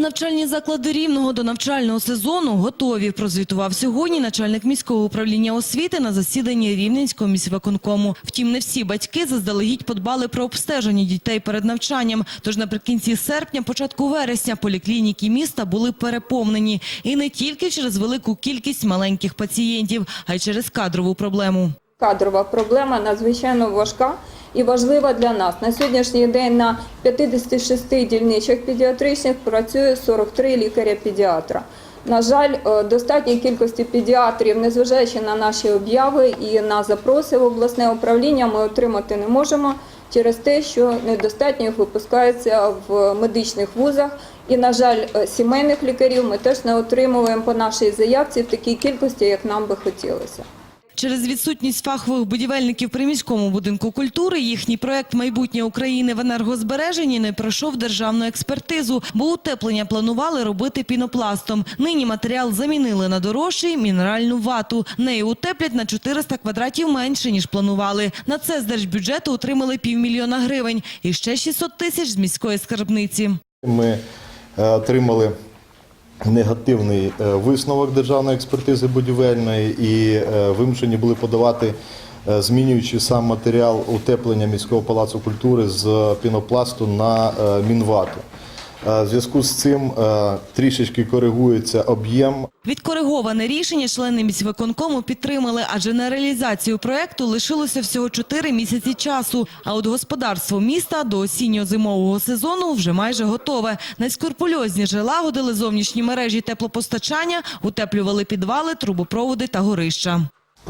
Навчальні заклади Рівного до навчального сезону готові. Прозвітував сьогодні начальник міського управління освіти на засіданні Рівненського міськвиконкому. Втім, не всі батьки заздалегідь подбали про обстеження дітей перед навчанням. Тож наприкінці серпня, початку вересня поліклініки міста були переповнені. І не тільки через велику кількість маленьких пацієнтів, а й через кадрову проблему. Кадрова проблема надзвичайно важка і важлива для нас. На сьогоднішній день на 56 дільничок педіатричних працює 43 лікаря-педіатра. На жаль, е, достатньої кількості педіатрів, незважаючи на наші обяви і на запроси в обласне управління, ми отримати не можемо через те, що недостатньо їх випускається в медичних вузах. І, на жаль, е, сімейних лікарів ми теж не отримуємо по нашій заявці в такій кількості, як нам би хотілося. Через відсутність фахових будівельників при міському будинку культури їхній проект «Майбутнє України в енергозбереженні» не пройшов державну експертизу, бо утеплення планували робити пінопластом. Нині матеріал замінили на дорожчий мінеральну вату. Нею утеплять на 400 квадратів менше, ніж планували. На це з держбюджету отримали півмільйона гривень і ще 600 тисяч з міської скарбниці. Ми е, отримали негативний е, висновок державної експертизи будівельної і е, вимушені були подавати, е, змінюючи сам матеріал утеплення міського палацу культури з пінопласту на мінвату. Е, В зв'язку з цим е, трішечки коригується об'єм Відкориговане рішення члени міськвиконкому підтримали, адже на реалізацію проекту лишилося всього 4 місяці часу. А от господарство міста до осінньо-зимового сезону вже майже готове. Найскурпульозніше лагодили зовнішні мережі теплопостачання, утеплювали підвали, трубопроводи та горища.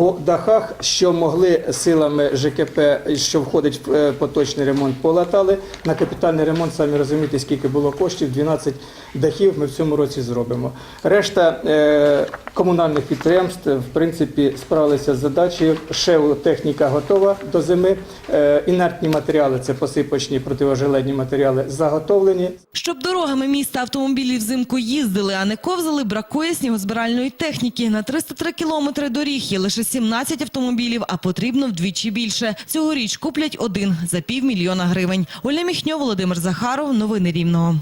По дахах, що могли силами ЖКП, що входить в е, поточний ремонт, полатали. На капітальний ремонт, самі розумієте, скільки було коштів, 12 дахів ми в цьому році зробимо. Решта е, комунальних підприємств, в принципі, справилися з задачею. ШЕУ техніка готова до зими. Е, інертні матеріали, це посипочні противожеледні матеріали, заготовлені. Щоб дорогами міста автомобілі взимку їздили, а не ковзали, бракує снігозбиральної техніки. На 303 кілометри доріг є лише 17 автомобілів, а потрібно вдвічі більше. Цьогоріч куплять один за півмільйона гривень. Оля Міхньо, Володимир Захаров. Новини Рівного.